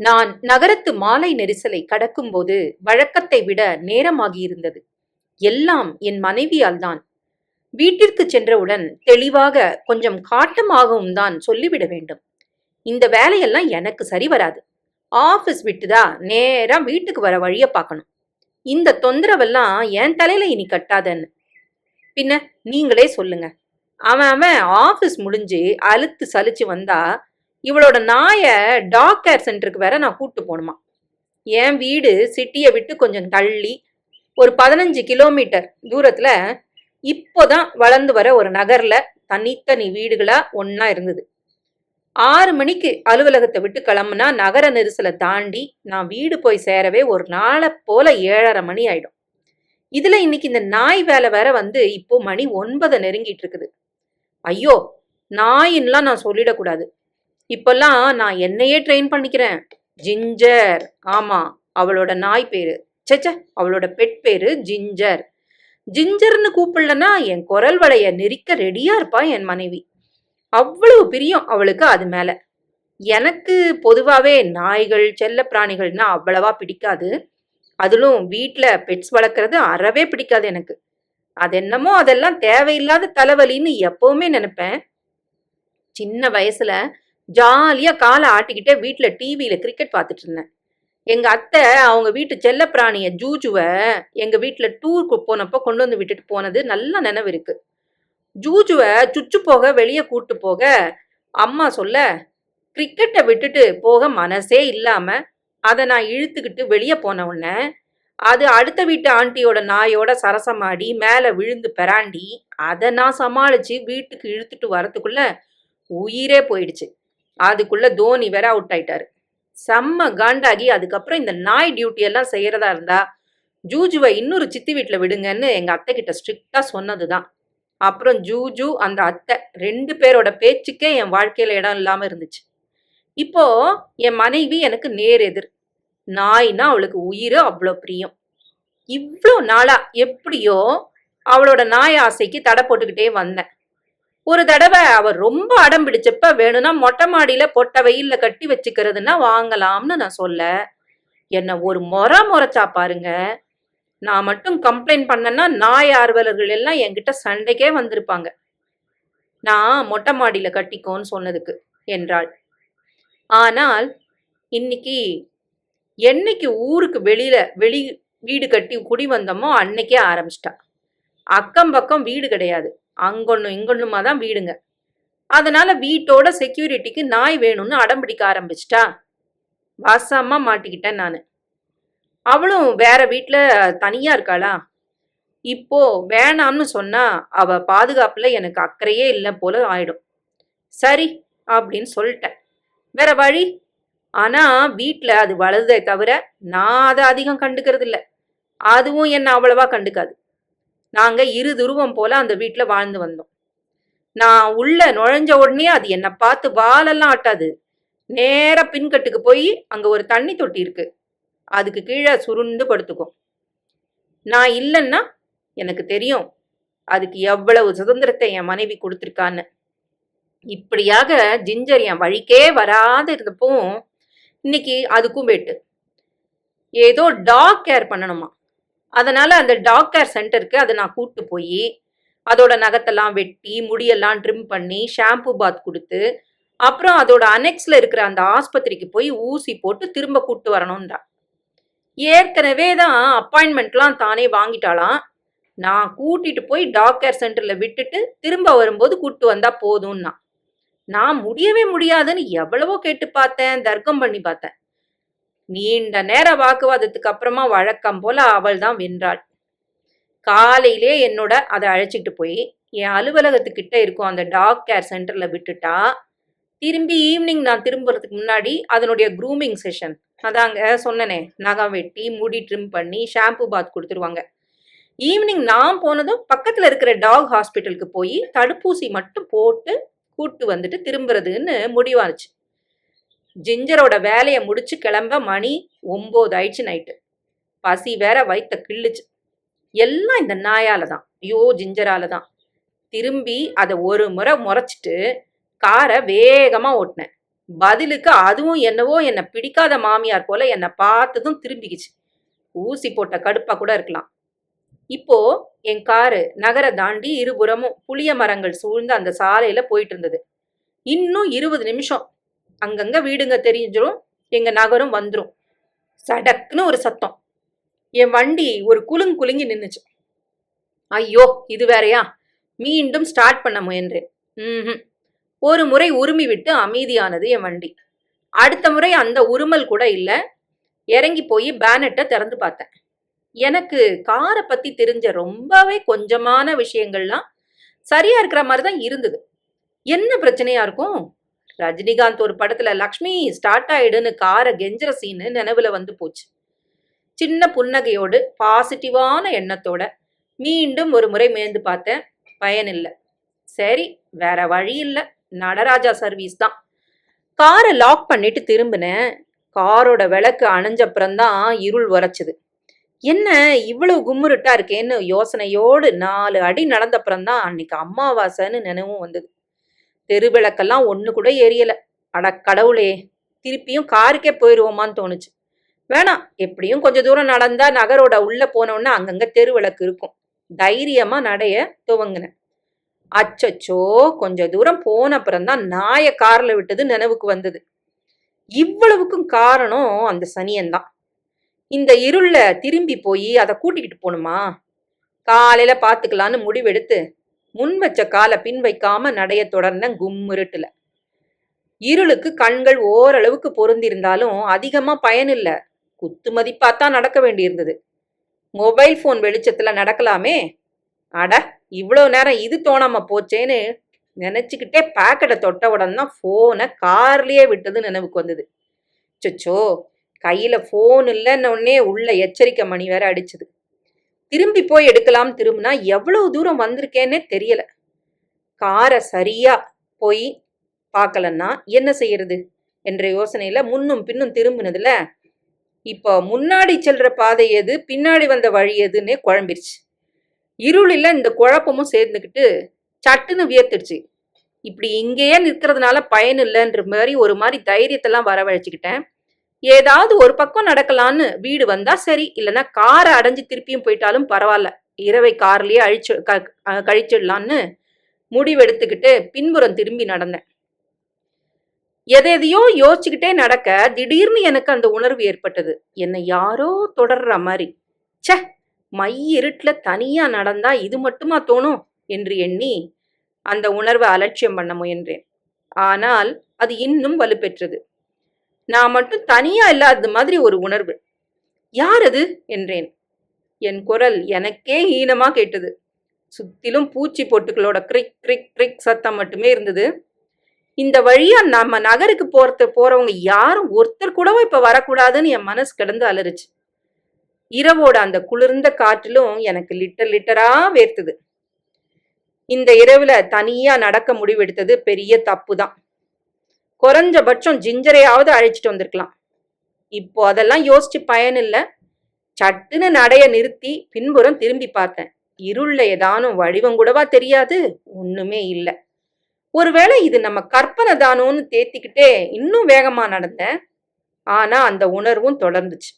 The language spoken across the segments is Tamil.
நான் நகரத்து மாலை நெரிசலை கடக்கும்போது வழக்கத்தை விட நேரமாகியிருந்தது. எல்லாம் என் மனைவியால் தான் வீட்டிற்கு சென்றவுடன் தெளிவாக கொஞ்சம் காட்டமாகவும் தான் சொல்லிவிட வேண்டும். இந்த வேலையெல்லாம் எனக்கு சரி வராது. ஆபீஸ் விட்டுதா நேரா வீட்டுக்கு வர வழிய பார்க்கணும். இந்த தொந்தரவெல்லாம் என் தலையில இனி கட்டாதன்னு. பின்ன நீங்களே சொல்லுங்க. அவன் அவன் ஆபீஸ் முடிஞ்சு அழுத்து சலிச்சு வந்தா இவளோட நாயை டாக் கேர் சென்டருக்கு வேற நான் கூப்பிட்டு போகணுமா? என் வீடு சிட்டியை விட்டு கொஞ்சம் தள்ளி ஒரு பதினஞ்சு கிலோமீட்டர் தூரத்தில் இப்போதான் வளர்ந்து வர ஒரு நகரில் தனித்தனி வீடுகளாக ஒன்றா இருந்தது. ஆறு மணிக்கு அலுவலகத்தை விட்டு கிளம்புனா நகர நெரிசலை தாண்டி நான் வீடு போய் சேரவே ஒரு நாளை போல ஏழரை மணி ஆயிடும். இதுல இன்னைக்கு இந்த நாய் வேலை வேற வந்து இப்போ மணி ஒன்பதை நெருங்கிட்டு இருக்குது. ஐயோ நாயின்லாம் நான் சொல்லிடக்கூடாது. இப்பெல்லாம் நான் என்னையே ட்ரெயின் பண்ணிக்கிறேன். ஜிஞ்சர் ஆமா அவளோட நாய் பேரு. ச்சே அவளோட பெட் பேரு ஜிஞ்சர் ஜிஞ்சர்னு கூப்பிடலன்னா என் குரல் வளைய நெரிக்க ரெடியா இருப்பா என் மனைவி. அவ்வளவு பிரியம் அவளுக்கு அது மேல. எனக்கு பொதுவாவே நாய்கள் செல்ல பிராணிகள்னா அவ்வளவா பிடிக்காது. அதிலும் வீட்டில் பெட்ஸ் வளர்க்குறது அறவே பிடிக்காது எனக்கு. அது என்னமோ அதெல்லாம் தேவையில்லாத தலைவலின்னு எப்பவுமே நினைப்பேன். சின்ன வயசுல ஜாலியாக காலை ஆட்டிக்கிட்டே வீட்டில் டிவியில் கிரிக்கெட் பார்த்துட்டு இருந்தேன். எங்கள் அத்தை அவங்க வீட்டு செல்லப்பிராணியை ஜூஜுவை எங்கள் வீட்டில் டூருக்கு போனப்போ கொண்டு வந்து விட்டுட்டு போனது நல்ல நினைவு இருக்குது ஜூஜுவை சுச்சு போக வெளியே கூட்டு போக அம்மா சொல்ல கிரிக்கெட்டை விட்டுட்டு போக மனசே இல்லாமல் அதை நான் இழுத்துக்கிட்டு வெளியே போன உடனே அது அடுத்த வீட்டு ஆண்டியோட நாயோட சரசமாடி மேலே விழுந்து பெராண்டி அதை நான் சமாளித்து வீட்டுக்கு இழுத்துட்டு வரத்துக்குள்ள உயிரே போயிடுச்சு. அதுக்குள்ள தோனி வேற அவுட் ஆயிட்டாரு. செம்ம காண்டாகி அதுக்கப்புறம் இந்த நாய் டியூட்டி எல்லாம் செய்யறதா இருந்தா ஜூஜுவை இன்னொரு சித்தி வீட்டில் விடுங்கன்னு எங்க அத்தை கிட்ட ஸ்ட்ரிக்டா சொன்னதுதான். அப்புறம் ஜூஜு அந்த அத்தை ரெண்டு பேரோட பேச்சுக்கே என் வாழ்க்கையில இடம் இல்லாம இருந்துச்சு. இப்போ என் மனைவி எனக்கு நேர் எதிர். நாய்னா அவளுக்கு உயிர் அவ்வளோ பிரியம். இவ்வளோ நாளா எப்படியோ அவளோட நாய் ஆசைக்கு தடை போட்டுக்கிட்டே வந்தேன். ஒரு தடவை அவர் ரொம்ப அடம் பிடிச்சப்ப வேணும்னா மொட்டை மாடியில பொட்ட வெயில்ல கட்டி வச்சுக்கிறதுன்னா வாங்கலாம்னு நான் சொல்ல. என்ன ஒரு முறை முறைச்சா பாருங்க. நான் மட்டும் கம்ப்ளைண்ட் பண்ணேன்னா நாய் ஆர்வலர்கள் எல்லாம் என்கிட்ட சண்டைக்கே வந்திருப்பாங்க. நான் மொட்டை மாடியில கட்டிக்கோன்னு சொன்னதுக்கு என்றாள். ஆனால் இன்னைக்கு என்னைக்கு ஊருக்கு வெளியில வெளி வீடு கட்டி குடி வந்தோமோ அன்னைக்கே ஆரம்பிச்சிட்டா. அக்கம் பக்கம் வீடு கிடையாது. அங்கொன்னும் இங்கொன்னுமா தான் வீடுங்க. அதனால வீட்டோட செக்யூரிட்டிக்கு நாய் வேணும்னு அடம் பிடிக்க ஆரம்பிச்சிட்டா. வாசமா மாட்டிக்கிட்டேன் நான். அவளும் வேற வீட்டில் தனியா இருக்காளா? இப்போ வேணாம்னு சொன்னா அவ பாதுகாப்புல எனக்கு அக்கறையே இல்லை போல ஆயிடும். சரி அப்படின்னு சொல்லிட்டேன். வேற வழி? ஆனா வீட்டில் அது வளருதே தவிர நான் அதை அதிகம் கண்டுக்கிறது இல்லை அதுவும் என்ன அவ்வளவா கண்டுக்காது. நாங்க இரு துருவம் போல அந்த வீட்டில் வாழ்ந்து வந்தோம். நான் உள்ள நுழைஞ்ச உடனே அது என்னை பார்த்து வாலெல்லாம் ஆட்டாது. நேர பின்கட்டுக்கு போய் அங்க ஒரு தண்ணி தொட்டி இருக்கு. அதுக்கு கீழே சுருண்டு படுத்துக்கும். நான் இல்லைன்னா எனக்கு தெரியும் அதுக்கு எவ்வளவு சுதந்திரத்தை என் மனைவி கொடுத்துருக்கான்னு. இப்படியாக ஜிஞ்சர் என் வழிக்கே வராது இருந்தப்போ இன்னைக்கு அதுக்கும் போயிட்டு ஏதோ டாக் கேர் பண்ணணுமா? அதனால அந்த டாக் கேர் சென்டருக்கு அதை நான் கூட்டு போய் அதோட நகத்தெல்லாம் வெட்டி முடியெல்லாம் ட்ரிம் பண்ணி ஷாம்பு பாத் கொடுத்து அப்புறம் அதோட அனெக்ஸில் இருக்கிற அந்த ஆஸ்பத்திரிக்கு போய் ஊசி போட்டு திரும்ப கூட்டு வரணும்ன்றா. ஏற்கனவே தான் அப்பாயின்மெண்ட்லாம் தானே வாங்கிட்டாலாம் நான் கூட்டிட்டு போய் டாக் சென்டரில் விட்டுட்டு திரும்ப வரும்போது கூட்டு வந்தா போதும்னா. நான் முடியவே முடியாதுன்னு எவ்வளவோ கேட்டு பார்த்தேன் தர்க்கம் பண்ணி பார்த்தேன். நீண்ட நேர வாக்குவாதத்துக்கு அப்புறமா வழக்கம் போல அவள் தான் வென்றாள். காலையிலே என்னோட அதை அழைச்சிட்டு போய் என் அலுவலகத்துக்கிட்ட இருக்கும் அந்த டாக் கேர் சென்டரில் விட்டுட்டா திரும்பி ஈவினிங் நான் திரும்புறதுக்கு முன்னாடி அதனுடைய க்ரூமிங் செஷன் அதாங்க சொன்னனே நகம் வெட்டி முடி ட்ரிம் பண்ணி ஷாம்பு பாத் கொடுத்துருவாங்க. ஈவினிங் நான் போனதும் பக்கத்தில் இருக்கிற டாக் ஹாஸ்பிட்டலுக்கு போய் தடுப்பூசி மட்டும் போட்டு கூட்டு வந்துட்டு திரும்புறதுன்னு முடிவாச்சு ஜிஞ்சரோட வேலையை முடிச்சு கிளம்ப மணி ஒம்பது ஆயிடுச்சு நைட்டு பசி வேற வயித்த கிள்ளுச்சு. எல்லாம் இந்த நாயால தான். ஐயோ ஜிஞ்சரால தான். திரும்பி அதை ஒரு முறை முறைச்சிட்டு காரை வேகமாக ஓட்டினேன். பதிலுக்கு அதுவும் என்னவோ என்னை பிடிக்காத மாமியார் போல என்னை பார்த்ததும் திரும்பிக்கிச்சு. ஊசி போட்ட கடுப்பாக கூட இருக்கலாம். இப்போ என் காரு நகர தாண்டி இருபுறமும் புளிய மரங்கள் சூழ்ந்த அந்த சாலையில போயிட்டு இருந்தது. இன்னும் இருபது நிமிஷம். அங்கங்க வீடுங்க தெரிஞ்சிடும் எங்க நகரம் வந்துடும் சடக்குன்னு ஒரு சத்தம். என் வண்டி ஒரு குலுங்கு குலுங்கி நின்றுச்சு ஐயோ இது வேறையா? மீண்டும் ஸ்டார்ட் பண்ண முயன்றேன். ம் ஒரு முறை உருமி விட்டு அமைதியானது என் வண்டி. அடுத்த முறை அந்த உருமல் கூட இல்லை. இறங்கி போய் பேனட்டை திறந்து பார்த்தேன். எனக்கு காரை பற்றி தெரிஞ்ச ரொம்பவே கொஞ்சமான விஷயங்கள்லாம் சரியா இருக்கிற மாதிரி தான் இருந்தது. என்ன பிரச்சனையா இருக்கும்? ரஜினிகாந்த் ஒரு படத்துல லக்ஷ்மி ஸ்டார்ட் ஆயிடுன்னு காரை கெஞ்சுற சீனு நினைவுல வந்து போச்சு. சின்ன புன்னகையோடு பாசிட்டிவான எண்ணத்தோட மீண்டும் ஒரு முறை மேய்ந்து பார்த்தேன். பயனில்லை சரி வேற வழி இல்லை. நடராஜா சர்வீஸ் தான். காரை லாக் பண்ணிட்டு திரும்பினேன். காரோட விளக்கு அணைஞ்சப்புறம்தான் இருள் உரைச்சுது. என்ன இவ்வளவு கும்முருட்டா இருக்கேன்னு யோசனையோடு நாலு அடி நடந்தப்புறம்தான் அன்னைக்கு அம்மாவாசைன்னு நினைவும் வந்தது. தெருவிளக்கெல்லாம் ஒன்று கூட எரியலை. அட கடவுளே திருப்பியும் காருக்கே போயிடுவோமான்னு தோணுச்சு. வேணாம் எப்படியும் கொஞ்சம் தூரம் நடந்தா நகரோட உள்ள போனோன்னா அங்கங்க தெருவிளக்கு இருக்கும். தைரியமா நடைய துவங்கினேன். அச்சச்சோ கொஞ்ச தூரம் போன அப்புறம்தான் நாய கார்ல விட்டது நினைவுக்கு வந்தது. இவ்வளவுக்கும் காரணம் அந்த சனியன்தான். இந்த இருள்ல திரும்பி போய் அதை கூட்டிக்கிட்டு போகணுமா காலையில பாத்துக்கலான்னு முடிவெடுத்து முன் வச்ச காலை பின் வைக்காம நடைய தொடர்ந்தேன் கும்மிருட்டுல. இருளுக்கு கண்கள் ஓரளவுக்கு பொருந்திருந்தாலும் அதிகமா பயனில்ல. குத்து மதிப்பாத்தான் நடக்க வேண்டியிருந்தது. மொபைல் ஃபோன் வெளிச்சத்துல நடக்கலாமே? அட இவ்வளோ நேரம் இது தோணாம போச்சேன்னு நினைச்சுக்கிட்டே பேக்கெட்டை தொட்ட உடனே தான் ஃபோனை கார்லயே விட்டது நினைவுக்கு வந்தது. சொச்சோ கையில ஃபோன் இல்லைன்னு உடனே உள்ள எச்சரிக்கை மணி வேற அடிச்சது. திரும்பி போய் எடுக்கலாம் திரும்பினா எவ்வளவு தூரம் வந்திருக்கேன்னே தெரியல. காரை சரியா போய் பார்க்கலன்னா என்ன செய்யறது? என்ற யோசனையில முன்னும் பின்னும் திரும்பினதுல இப்போ முன்னாடி செல்ற பாதை எது? பின்னாடி வந்த வழி எதுன்னே குழம்பிருச்சு. இருளில் இந்த குழப்பமும் சேர்ந்துக்கிட்டு சட்டுன்னு வியர்த்துடுச்சு. இப்படி இங்கேயே நிற்கிறதுனால பயன் இல்லைன்ற மாதிரி ஒரு மாதிரி தைரியத்தெல்லாம் வரவழைச்சிக்கிட்டேன். ஏதாவது ஒரு பக்கம் நடக்கலான்னு வீடு வந்தா சரி இல்லைன்னா காரை அடைஞ்சு திருப்பியும் போயிட்டாலும் பரவாயில்ல. இரவை கார்லயே அழிச்சு க- கழிச்சிடலான்னு முடிவெடுத்துக்கிட்டு பின்புறம் திரும்பி நடந்தேன். எதையோ யோசிச்சுக்கிட்டே நடக்க திடீர்னு எனக்கு அந்த உணர்வு ஏற்பட்டது. என்னை யாரோ தொடர்ற மாதிரி. ச்சே மை இருட்டில் தனியா நடந்தா இது மட்டுமா தோணும்? என்று எண்ணி அந்த உணர்வை அலட்சியம் பண்ண முயன்றேன். ஆனால் அது இன்னும் வலுப்பெற்றது. நான் மட்டும் தனியா இல்லாதது மாதிரி ஒரு உணர்வு. யார் அது? என்றேன். என் குரல் எனக்கே ஈனமா கேட்டது. சுத்திலும் பூச்சி பொட்டுகளோட கிரிக் கிரிக் கிரிக் சத்தம் மட்டுமே இருந்தது. இந்த வழியா நம்ம நகருக்கு போறது போறவங்க யாரும் ஒருத்தர் கூடவும் இப்ப வரக்கூடாதுன்னு என் மனசு கிடந்து அலறுச்சு. இரவோட அந்த குளிர்ந்த காற்றிலும் எனக்கு லிட்டர் லிட்டரா வேர்த்தது. இந்த இரவுல தனியா நடக்க முடிவெடுத்தது பெரிய தப்பு தான் குறைஞ்சபட்சம் ஜிஞ்சரையாவது அழைச்சிட்டு வந்திருக்கலாம். இப்போ அதெல்லாம் யோசிச்சு பயனில்லை. சட்டுன்னு நடைய நிறுத்தி பின்புறம் திரும்பி பார்த்தேன். இருள்ல ஏதானும் வடிவம் கூடவா தெரியாது? ஒண்ணுமே இல்லை. ஒருவேளை இது நம்ம கற்பனை தானோன்னு தேத்திக்கிட்டே இன்னும் வேகமா நடந்தேன். ஆனா அந்த உணர்வும் தொடர்ந்துச்சு.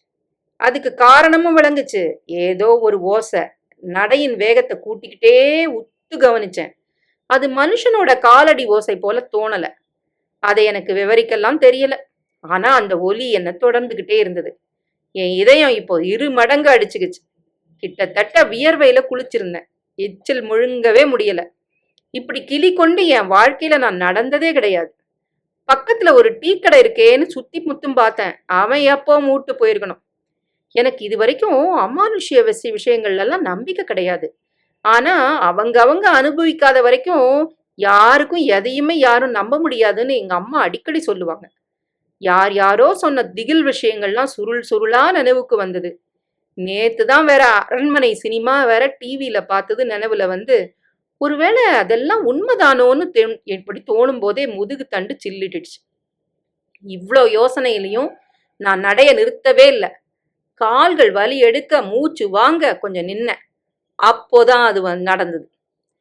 அதுக்கு காரணமும் விளங்குச்சு. ஏதோ ஒரு ஓசை. நடையின் வேகத்தை கூட்டிக்கிட்டே உத்து கவனிச்சேன். அது மனுஷனோட காலடி ஓசை போல தோணலை. அதை எனக்கு விவரிக்கெல்லாம் தெரியல. ஆனா அந்த ஒலி என்ன தொடர்ந்துகிட்டே இருந்தது. என் இதயம் இப்போ இரு மடங்கு அடிச்சுக்குச்சு. கிட்டத்தட்ட வியர்வையில குளிச்சிருந்தேன். எச்சில் முழுங்கவே முடியல. இப்படி கிளி கொண்டு என் வாழ்க்கையில நான் நடந்ததே கிடையாது. பக்கத்துல ஒரு டீ கடை இருக்கேன்னு சுத்தி முத்தும் பார்த்தேன். அவன் எப்போ மூட்டு போயிருக்கணும்? எனக்கு இது வரைக்கும் அமானுஷ்ய விஷயங்கள்லாம் நம்பிக்கை கிடையாது. ஆனா அவங்க அவங்க அனுபவிக்காத வரைக்கும் யாருக்கும் எதையுமே யாரும் நம்ப முடியாதுன்னு எங்க அம்மா அடிக்கடி சொல்லுவாங்க. யார் யாரோ சொன்ன திகில் விஷயங்கள்லாம் சுருள் சுருளா நினைவுக்கு வந்தது. நேத்து தான் வேற அரண்மனை சினிமா வேற டிவியில பார்த்தது நினைவுல வந்து ஒருவேளை அதெல்லாம் உண்மைதானோன்னு தென்- இப்படி தோணும் போதே முதுகு தண்டு சில்லிட்டுச்சு இவ்வளோ யோசனையிலையும் நான் நடைய நிறுத்தவே இல்லை. கால்கள் வலி எடுக்க மூச்சு வாங்க கொஞ்சம் நின்னேன். அப்போதான் அது வந் நடந்தது.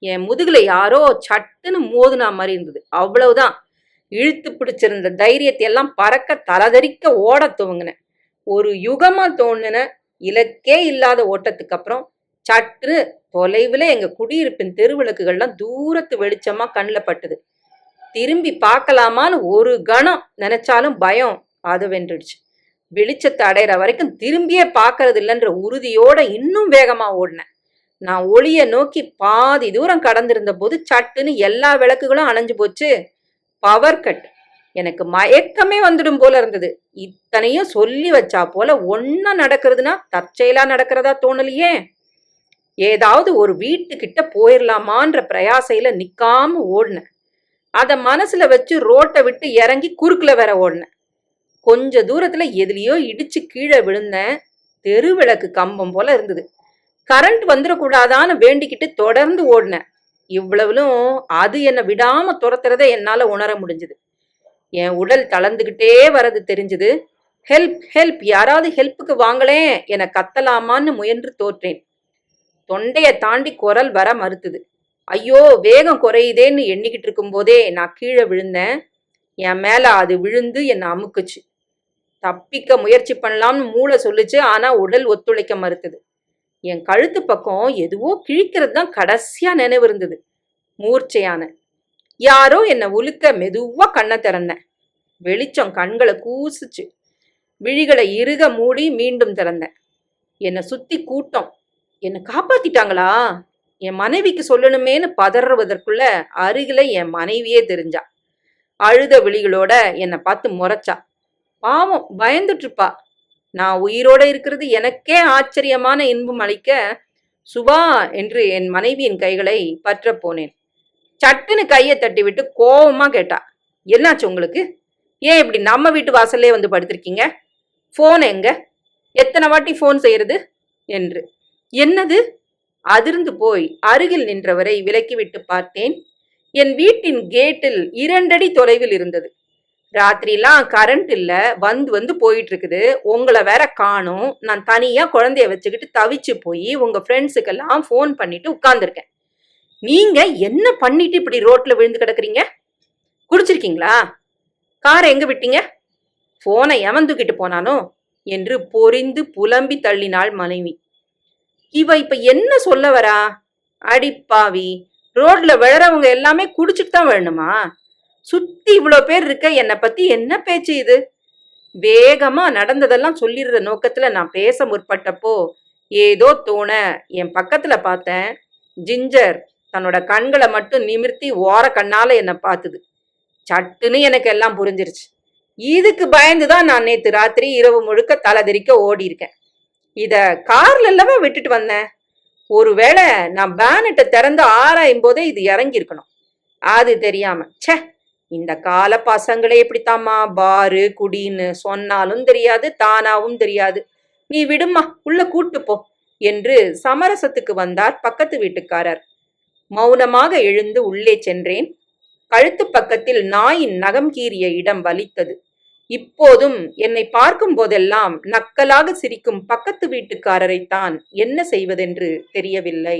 என் முதுகுல யாரோ சட்டுன்னு மோதுனா மாதிரி இருந்தது. அவ்வளவுதான். இழுத்து பிடிச்சிருந்த தைரியத்தை எல்லாம் பறக்க தலதறிக்க ஓட துவங்கினேன். ஒரு யுகமா தோணுன இலக்கே இல்லாத ஓட்டத்துக்கு அப்புறம் சற்று தொலைவில் எங்க குடியிருப்பின் தெருவிளக்குகள்லாம் தூரத்து வெளிச்சமா கண்ணில் பட்டது. திரும்பி பார்க்கலாமான்னு ஒரு கணம் நினைச்சாலும் பயம் அது வென்றுடுச்சு. வெளிச்சத்தை அடையிற வரைக்கும் திரும்பியே பார்க்கறது இல்லைன்ற உறுதியோட இன்னும் வேகமா ஓடினேன். நான் ஒளிய நோக்கி பாதி தூரம் கடந்திருந்த போது சட்டுன்னு எல்லா விளக்குகளும் அணைஞ்சு போச்சு. பவர் கட் எனக்கு மயக்கமே வந்துடும் போல இருந்தது. இத்தனையும் சொல்லி வச்சா போல ஒன்னா நடக்கிறதுனா தற்செயலா நடக்கிறதா தோணலையே. ஏதாவது ஒரு வீட்டுக்கிட்ட போயிடலாமான்ற பிரயாசையில நிக்காம ஓடினேன். அத மனசுல வச்சு ரோட்டை விட்டு இறங்கி குறுக்குல வேற ஓடினேன். கொஞ்ச தூரத்துல எதுலயோ இடிச்சு கீழே விழுந்தேன். தெருவிளக்கு கம்பம் போல இருந்தது. கரண்ட் வந்துடக்கூடாதான்னு வேண்டிக்கிட்டு தொடர்ந்து ஓடினேன் இவ்வளவுலும் அது என்னை விடாம துரத்துறத என்னால உணர முடிஞ்சுது. என் உடல் தளர்ந்துகிட்டே வரது தெரிஞ்சுது. ஹெல்ப் ஹெல்ப் யாராவது ஹெல்ப்புக்கு வாங்களேன் என கத்தலாமான்னு முயன்று தோற்றேன். தொண்டையை தாண்டி குரல் வர மறுத்துது. ஐயோ வேகம் குறையுதேன்னு எண்ணிக்கிட்டு இருக்கும்போதே நான் கீழே விழுந்தேன். என் மேல அது விழுந்து என்னை அமுக்குச்சு. தப்பிக்க முயற்சி பண்ணலாம்னு மூளை சொல்லுச்சு ஆனா உடல் ஒத்துழைக்க மறுத்தது. என் கழுத்து பக்கம் எதுவோ கிழிக்கிறது தான் கடைசியா நினைவு இருந்தது. மூர்ச்சையான. யாரோ என்னை உலுக்க மெதுவா கண்ணை திறந்தேன். வெளிச்சம் கண்களை கூசுச்சு. விழிகளை இறுக மூடி மீண்டும் திறந்தேன். என்னை சுத்தி கூட்டம். என்னை காப்பாத்திட்டாங்களா? என் மனைவிக்கு சொல்லணுமேன்னு பதறுவதற்குள்ள அருகில என் மனைவியே தெரிஞ்சா. அழுத விழிகளோட என்னை பார்த்து முறைச்சா. பாவம் பயந்துட்டு இருப்பா. நான் உயிரோட இருக்கிறது எனக்கே ஆச்சரியமான இன்பம் அளிக்க சுபா என்று என் மனைவியின் கைகளை பற்ற போனேன். சட்டுன்னு கையை தட்டிவிட்டு கோபமாக கேட்டா என்னாச்சு உங்களுக்கு? ஏன் இப்படி நம்ம வீட்டு வாசல்லே வந்து படுத்திருக்கீங்க? ஃபோன் எங்க? எத்தனை வாட்டி ஃபோன் செய்யறது? என்று. என்னது? அதிர்ந்து போய் அருகில் நின்றவரை விலக்கிவிட்டு பார்த்தேன். என் வீட்டின் கேட்டில் இரண்டடி தொலைவில் இருந்தது. ராத்திரிலாம் கரண்ட் இல்லை வந்து வந்து போயிட்டு இருக்குது உங்களை வேற காணும். நான் தனியாக குழந்தைய வச்சுக்கிட்டு தவிச்சு போய் உங்கள் ஃப்ரெண்ட்ஸுக்கெல்லாம் ஃபோன் பண்ணிட்டு உட்காந்துருக்கேன் நீங்கள் என்ன பண்ணிட்டு இப்படி ரோட்டில் விழுந்து கிடக்குறீங்க? குடிச்சிருக்கீங்களா? காரை எங்கே விட்டீங்க? ஃபோனை எமந்துக்கிட்டு போனானோ? என்று பொறிந்து புலம்பி தள்ளினாள் மனைவி. இவ இப்ப என்ன சொல்ல வரா? அடிப்பாவி ரோட்ல விழறவங்க எல்லாமே குடிச்சிட்டு தான் வேணுமா சுத்தி இவ்வளோ பேர் இருக்க என்னை பத்தி என்ன பேச்சு இது? வேகமா நடந்ததெல்லாம் சொல்லிடுற நோக்கத்துல நான் பேச முற்பட்டப்போ ஏதோ தோண என் பக்கத்துல பார்த்தேன் ஜிஞ்சர் தன்னோட கண்களை மட்டும் நிமிர்த்தி ஓர கண்ணால என்னை பார்த்துது சட்டுன்னு எனக்கு எல்லாம் புரிஞ்சிருச்சு. இதுக்கு பயந்துதான் நான் நேற்று ராத்திரி இரவு முழுக்க தலைதெறிக்க ஓடி இருக்கேன் இத கார்ல எல்லாமே விட்டுட்டு வந்தேன். ஒருவேளை நான் பேனட்டை திறந்து ஆராயும் போதே இது இறங்கியிருக்கணும். அது தெரியாம. ச்சே! இந்த கால பசங்களே எப்படித்தாம்மா பாரு குடின்னு சொன்னாலும் தெரியாது தானாவும் தெரியாது. நீ விடுமா உள்ள கூட்டு போ என்று சமரசத்துக்கு வந்தார் பக்கத்து வீட்டுக்காரர். மௌனமாக எழுந்து உள்ளே சென்றேன். கழுத்து பக்கத்தில் நாயின் நகம் கீறிய இடம் வலித்தது. இப்போதும் என்னை பார்க்கும் போதெல்லாம் நக்கலாக சிரிக்கும் பக்கத்து வீட்டுக்காரரைத்தான் என்ன செய்வதென்று தெரியவில்லை.